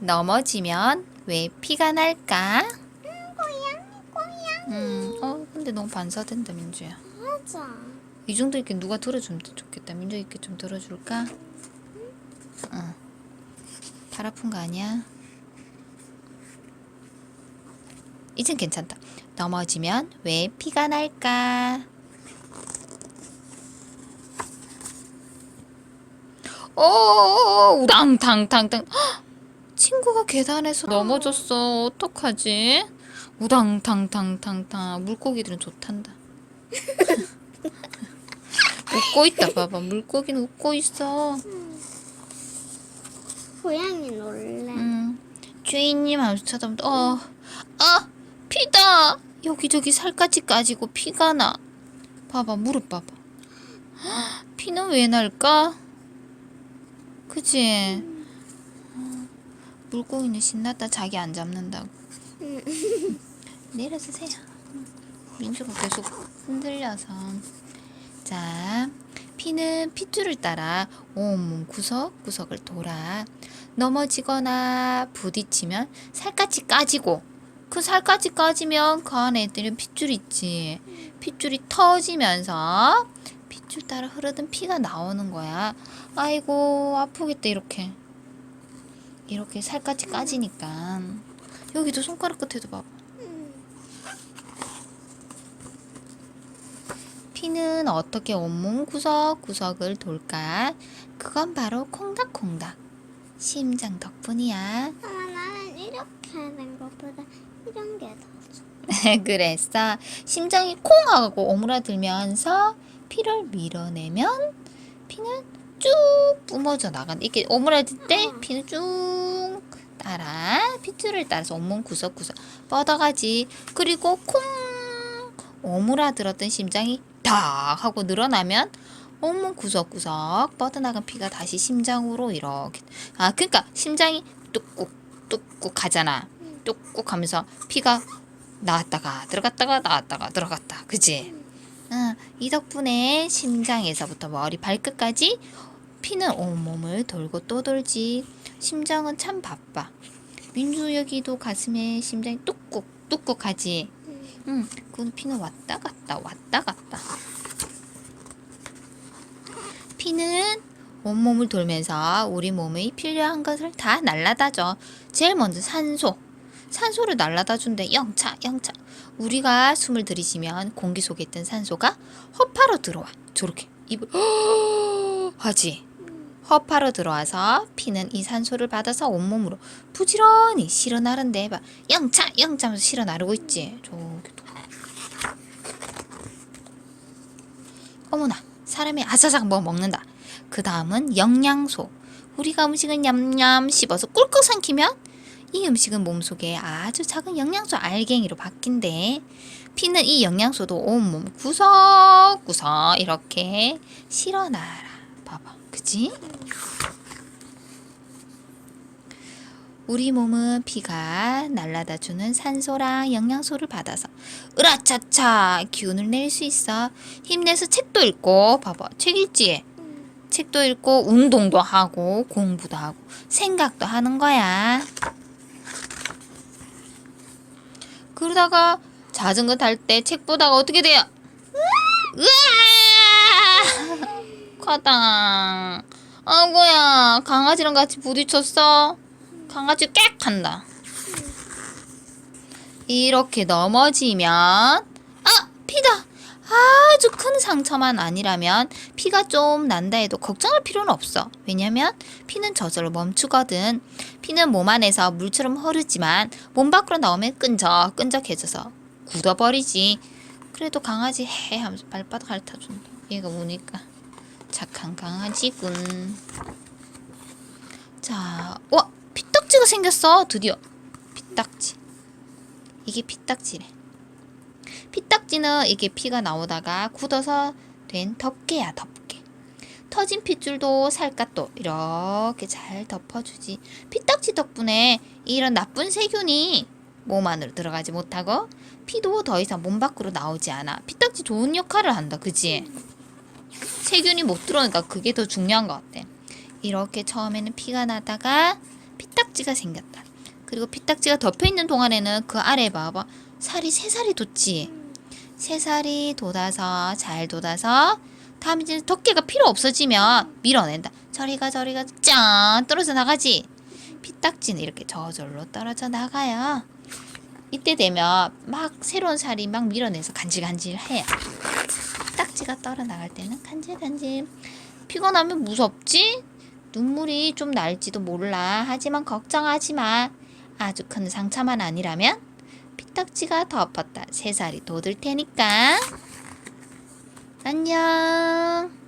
넘어지면 왜 피가 날까? 고양이 고양이 음, 어, 근데 너무 반사된다, 민주야. 맞아 이 정도 이렇게 누가 들어주면 좋겠다. 민주 이렇게 좀 들어줄까? 응. 팔 아픈 거 아니야? 이젠 괜찮다. 넘어지면 왜 피가 날까? 오, 우당탕탕탕. 헉! 친구가 계단에서 넘어졌어. 어떡하지? 우당탕탕탕탕. 물고기들은 좋단다. 웃고 있다 봐봐. 물고기는 웃고 있어. 고양이 놀래. 음 주인님 하면서 쳐다보면 어아 피다! 여기저기 살갗이 까지고 피가 나. 봐봐 무릎 봐봐. 헉, 피는 왜 날까? 그치? 어, 물고기는 신났다 자기 안 잡는다고 음. 내려주세요 민주가 계속 흔들려서 자, 피는 핏줄을 따라 온몸 구석구석을 돌아 넘어지거나 부딪히면 살갗이 까지고 그 살갗이 까지면 그 안에 있는 핏줄 있지. 핏줄이 터지면서 핏줄 따라 흐르던 피가 나오는 거야. 아이고 아프겠다 이렇게. 이렇게 살갗이 까지니까 여기도 손가락 끝에도 봐봐. 피는 어떻게 온몸 구석구석을 돌까? 그건 바로 콩닥콩닥. 심장 덕분이야. 엄마 나는 이렇게 된 것보다 이런 게더 좋아 그랬어. 심장이 콩 하고 오므라들면서 피를 밀어내면 피는 쭉 뿜어져 나간. 이렇게 오므라들 때 어. 피는 쭉 따라 핏줄을 따라서 온몸 구석구석 뻗어가지. 그리고 콩 오므라들었던 심장이 탁 하고 늘어나면 온몸 구석구석 뻗어나간 피가 다시 심장으로 이렇게 아 그러니까 심장이 뚝꾹 뚝꾹 가잖아. 뚝꾹 하면서 피가 나왔다가 들어갔다가 나왔다가 들어갔다. 그지? 응, 이 덕분에 심장에서부터 머리 발끝까지 피는 온몸을 돌고 또 돌지. 심장은 참 바빠. 민주 여기도 가슴에 심장이 뚝꾹 뚝꾹 하지. 응, 그건 피는 왔다 갔다 왔다 갔다. 피는 온몸을 돌면서 우리 몸에 필요한 것을 다 날라다줘. 제일 먼저 산소. 산소를 날라다 준대. 영차, 영차. 우리가 숨을 들이쉬면 공기 속에 있던 산소가 허파로 들어와. 저렇게 입을 하지. 허파로 들어와서 피는 이 산소를 받아서 온몸으로 부지런히 실어 나른데 봐. 영차, 영차 하면서 실어 나르고 있지. 저기 또. 어머나, 사람이 아사삭 뭐 먹는다. 그 다음은 영양소. 우리가 음식을 냠냠 씹어서 꿀꺽 삼키면 이 음식은 몸속에 아주 작은 영양소 알갱이로 바뀐대. 피는 이 영양소도 온몸 구석구석 이렇게 실어놔라. 봐봐. 그지? 우리 몸은 피가 날라다 주는 산소랑 영양소를 받아서 으라차차 기운을 낼 수 있어. 힘내서 책도 읽고 봐봐. 책 읽지? 책도 읽고 운동도 하고 공부도 하고 생각도 하는 거야. 그러다가 자전거 탈 때 책 보다가 어떻게 돼요? 으아! 과당. 아이고야 강아지랑 같이 부딪혔어. 강아지 꽥 한다. 이렇게 넘어지면 아 피다. 아주 큰 상처만 아니라면 피가 좀 난다 해도 걱정할 필요는 없어. 왜냐면 피는 저절로 멈추거든. 피는 몸 안에서 물처럼 흐르지만 몸 밖으로 나오면 끈적 끈적해져서 굳어버리지. 그래도 강아지 해 하면서 발바닥 핥아준다. 얘가 우니까 착한 강아지군. 자, 와 피딱지가 생겼어. 드디어 피딱지. 이게 피딱지래. 피딱지는 이게 피가 나오다가 굳어서 된 덮개야 덮개. 터진 핏줄도 살갗도 이렇게 잘 덮어주지. 피딱지 덕분에 이런 나쁜 세균이 몸 안으로 들어가지 못하고 피도 더 이상 몸 밖으로 나오지 않아. 피딱지 좋은 역할을 한다. 그지? 세균이 못 들어오니까 그게 더 중요한 것 같아. 이렇게 처음에는 피가 나다가 피딱지가 생겼다. 그리고 피딱지가 덮여 있는 동안에는 그 아래 봐봐 살이 세 살이 돋지. 음. 세 살이 돋아서 잘 돋아서 다음 이제 덮개가 필요 없어지면 밀어낸다. 저리가 저리가 짠 떨어져 나가지. 피딱지는 이렇게 저절로 떨어져 나가요. 이때 되면 막 새로운 살이 막 밀어내서 간질간질해요. 피딱지가 떨어 나갈 때는 간질간질. 피곤하면 무섭지? 눈물이 좀 날지도 몰라. 하지만 걱정하지 마. 아주 큰 상처만 아니라면 피딱지가 덮었다. 새 살이 돋을 테니까. 안녕.